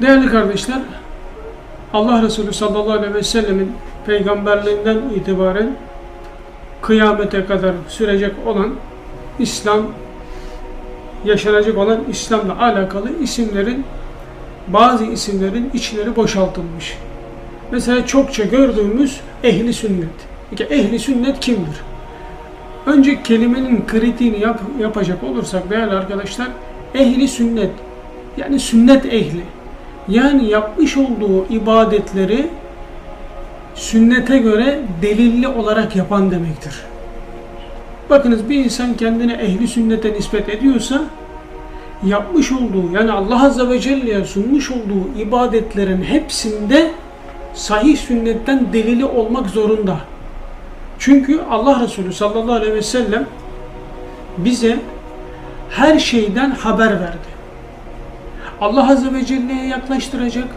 Değerli kardeşler, Allah Resulü sallallahu aleyhi ve sellemin peygamberliğinden itibaren kıyamete kadar sürecek olan İslam, yaşanacak olan İslam'la alakalı isimlerin, bazı isimlerin içleri boşaltılmış. Mesela çokça gördüğümüz ehli sünnet. Peki ehli sünnet kimdir? Önce kelimenin kritiğini yap- yapacak olursak değerli arkadaşlar, ehli sünnet yani sünnet ehli yani yapmış olduğu ibadetleri sünnete göre delilli olarak yapan demektir. Bakınız bir insan kendine ehli sünnete nispet ediyorsa yapmış olduğu yani Allah Azze ve Celle'ye sunmuş olduğu ibadetlerin hepsinde sahih sünnetten delili olmak zorunda. Çünkü Allah Resulü sallallahu aleyhi ve sellem bize her şeyden haber verdi. Allah Azze ve Celle'ye yaklaştıracak,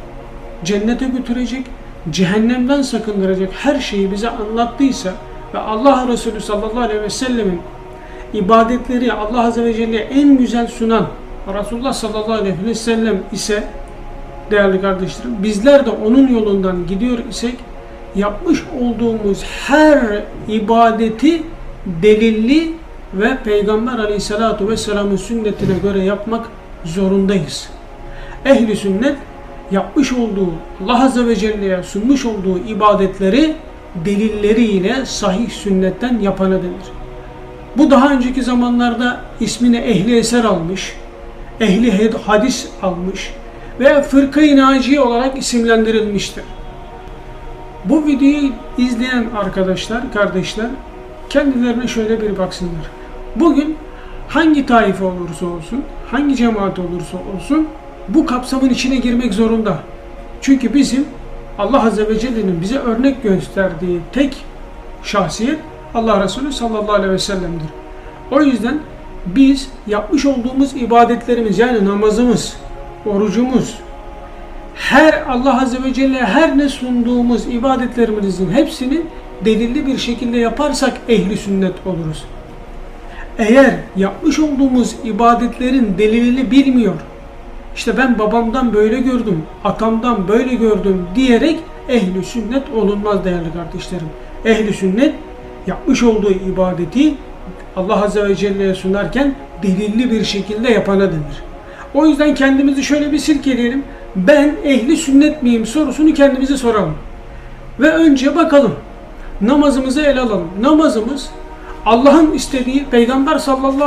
cennete götürecek, cehennemden sakındıracak her şeyi bize anlattıysa ve Allah Resulü sallallahu aleyhi ve sellemin ibadetleri Allah Azze ve Celle'ye en güzel sunan Resulullah sallallahu aleyhi ve sellem ise değerli kardeşlerim bizler de onun yolundan gidiyor isek yapmış olduğumuz her ibadeti delilli ve Peygamber aleyhissalatu vesselamın sünnetine göre yapmak zorundayız. Ehli sünnet yapmış olduğu Allah Azze ve Celle'ye sunmuş olduğu ibadetleri delilleriyle sahih sünnetten yapana denir. Bu daha önceki zamanlarda ismini ehli eser almış, ehli hadis almış veya fırka-i olarak isimlendirilmiştir. Bu videoyu izleyen arkadaşlar, kardeşler kendilerine şöyle bir baksınlar. Bugün hangi taife olursa olsun, hangi cemaat olursa olsun bu kapsamın içine girmek zorunda. Çünkü bizim Allah Azze ve Celle'nin bize örnek gösterdiği tek şahsiyet Allah Resulü sallallahu aleyhi ve sellem'dir. O yüzden biz yapmış olduğumuz ibadetlerimiz yani namazımız, orucumuz, her Allah Azze ve Celle her ne sunduğumuz ibadetlerimizin hepsini delilli bir şekilde yaparsak ehli sünnet oluruz. Eğer yapmış olduğumuz ibadetlerin delilini bilmiyor, işte ben babamdan böyle gördüm, atamdan böyle gördüm diyerek ehli sünnet olunmaz değerli kardeşlerim. Ehli sünnet yapmış olduğu ibadeti Allah Azze ve Celle'ye sunarken delilli bir şekilde yapana denir. O yüzden kendimizi şöyle bir silkeleyelim. Ben ehli sünnet miyim sorusunu kendimize soralım. Ve önce bakalım. Namazımızı ele alalım. Namazımız Allah'ın istediği Peygamber sallallahu